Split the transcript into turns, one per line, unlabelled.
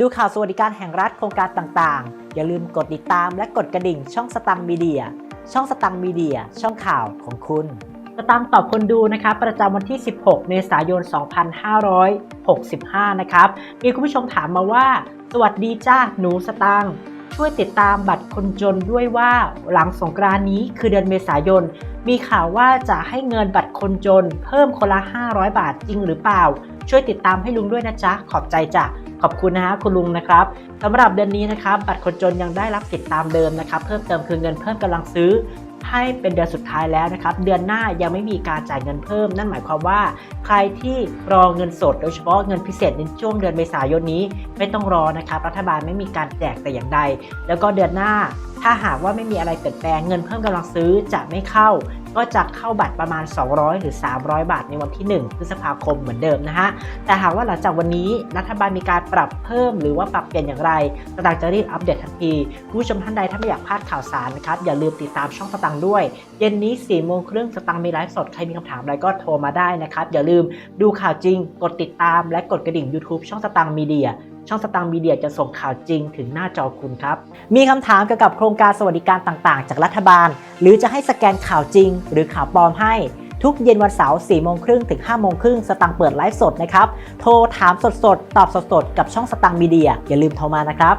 ดูข่าวสวัสดิการแห่งรัฐโครงการต่างๆ อย่าลืมกดติดตามและกดกระดิ่งช่องสตังมีเดีย ช่องสตังมีเดีย ช่องข่าวของคุณสตังค์ตอบคนดูนะครับประจำวันที่ 16 เมษายน 2565 นะครับ มีคุณผู้ชมถามมาว่า สวัสดีจ้าหนูสตังค์ช่วยติดตามบัตรคนจนด้วยว่าหลังสงกรานต์นี้คือเดือนเมษายน มีข่าวว่าจะให้เงินบัตรคนจน เพิ่มคนละ 500 บาทจริงหรือเปล่า ช่วยติดตามให้ลุงด้วยนะจ๊ะขอบใจจ้ะ ขอบคุณนะฮะคุณลุงนะครับสำหรับเดือนนี้นะครับบัตรคนจนยังได้รับสิทธิ์ตามเดิมนะครับ เพิ่มเติมคือเงินเพิ่มกำลังซื้อให้เป็นเดือนสุดท้ายแล้วนะครับ เดือนหน้ายังไม่มีการจ่ายเงินเพิ่ม นั่นหมายความว่า ใครที่รอเงินสด โดยเฉพาะเงินพิเศษในช่วงเดือนเมษายนนี้ ไม่ต้องรอนะครับ รัฐบาลไม่มีการแจกแต่อย่างใด แล้วก็เดือนหน้า ถ้าหากว่าไม่มีอะไรเปลี่ยนแปลงเงินเพิ่มกำลังซื้อจะไม่เข้า ก็จะเข้าบัตรประมาณ 200 หรือ 300 บาทในวันที่ 1 พฤษภาคมเหมือนเดิมนะฮะ แต่หากว่าหลังจากวันนี้รัฐบาลมีการปรับเพิ่มหรือว่าปรับเปลี่ยนอย่างไรสตางค์จะรีบอัปเดตทันทีคุณผู้ชมท่านใดถ้าไม่อยากพลาดข่าวสารนะครับอย่าลืมติดตามช่องสตังค์ด้วย เย็นนี้4ี่โมงครึ่งสตังค์มีไลฟ์สดใครมีคำถามอะไรก็โทรมาได้นะครับอย่าลืมดูข่าวจริง กดติดตามและกดกระดิ่ง YouTube ช่องสตังค์มีเดีย ช่องสตางค์มีเดียจะส่งข่าวจริงถึงหน้าจอคุณครับ มีคำถามเกี่ยวกับโครงการสวัสดิการต่างๆ จากรัฐบาล หรือจะให้สแกนข่าวจริง หรือข่าวปลอมให้ทุกเย็นวันเสาร์4โมงครึ่งถึง5โมงครึ่งสตังค์เปิดไลฟ์สดนะครับ โทรถามสดๆ ตอบสดๆ กับช่องสตังค์มีเดีย อย่าลืมโทรมานะครับ